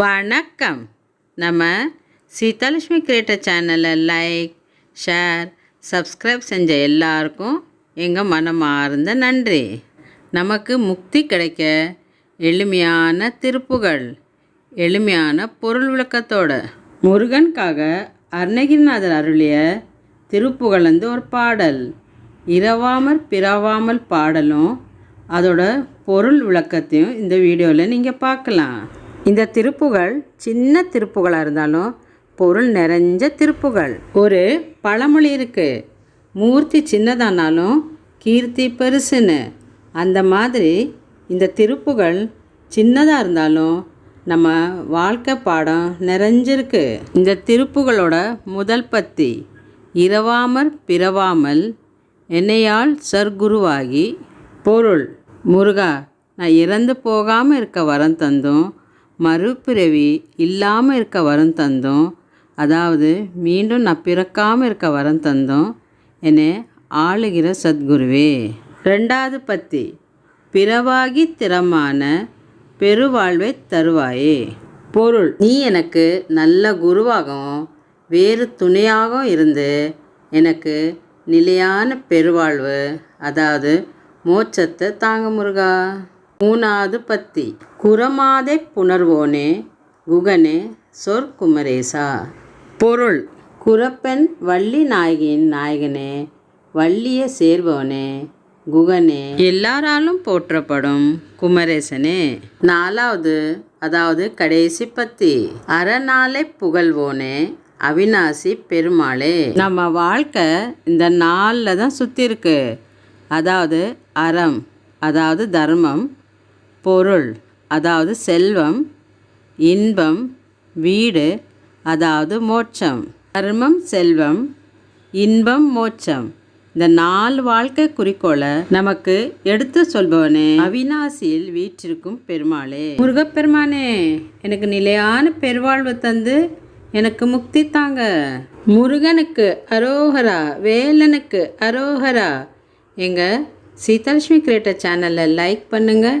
வணக்கம். நம்ம சீதாலட்சுமி கிரியேட்டர் சேனலை லைக் ஷேர் சப்ஸ்கிரைப் செஞ்ச எல்லாருக்கும் எங்கள் மனமார்ந்த நன்றி. நமக்கு முக்தி கிடைக்க எளிமையான திருப்புகள் எளிமையான பொருள் விளக்கத்தோட. முருகனுக்காக அருணகிரிநாதர் அருளிய திருப்புகள் வந்து ஒரு பாடல். இரவாமல் பிறவாமல் பாடலும் அதோட பொருள் விளக்கத்தையும் இந்த வீடியோவில் நீங்கள் பார்க்கலாம். இந்த திருப்புகள் சின்ன திருப்புகளாக இருந்தாலும் பொருள் நிறைஞ்ச திருப்புகள். ஒரு பழமொழி இருக்குது மூர்த்தி சின்னதானாலும் கீர்த்தி பெருசுன்னு. அந்த மாதிரி இந்த திருப்புகள் சின்னதாக இருந்தாலும் நம்ம வாழ்க்கை பாடம் நிறைஞ்சிருக்கு. இந்த திருப்புகளோட முதல் பத்தி இரவாமற் பிறவாமல் என்னையால் சர்க்குருவாகி பொருள். முருகா நான் இறந்து போகாமல் இருக்க வரம் தந்தும் மறுபிறவி இல்லாமல் இருக்க வரம் தந்தோம். அதாவது மீண்டும் நான் பிறக்காமல் இருக்க வரம் தந்தோம் என ஆளுகிற சத்குருவே. ரெண்டாவது பத்தி பிறவாகி திறமான பெருவாழ்வை தருவாயே. பொருள் நீ எனக்கு நல்ல குருவாகவும் வேறு துணையாகவும் இருந்து எனக்கு நிலையான பெருவாழ்வு அதாவது மோட்சத்தை தாங்க முருகா. மூணாவது பத்தி குரமாதை புணர்வோனே குகனே சொற்குமரேசா. பொருள் குரப்பெண் வள்ளி நாயகியின் நாயகனே வள்ளியை சேர்பவனே குகனே. எல்லாராலும் போற்றப்படும் குமரேசனே. நாலாவது அதாவது கடைசி பத்தி. அறநாளை புகழ்வோனே அவினாசி பெருமாளே. நம்ம வாழ்க்கை இந்த நாளில் தான் சுற்றி இருக்கு அதாவது அறம் அதாவது தர்மம் பொருள் அதாவது செல்வம் இன்பம் வீடு அதாவது மோட்சம். தர்மம் செல்வம் இன்பம் மோட்சம். இந்த நாலு வாழ்க்கை குறிக்கோளை நமக்கு எடுத்து சொல்பவனே அவினாசியில் வீற்றிருக்கும் பெருமாளே. முருகப்பெருமானே எனக்கு நிலையான பெருவாழ்வு தந்து எனக்கு முக்தி தாங்க. முருகனுக்கு அரோகரா வேலனுக்கு அரோகரா. எங்கள் சீதாலட்சுமி கிரியேட்டர் சேனலை லைக் பண்ணுங்கள்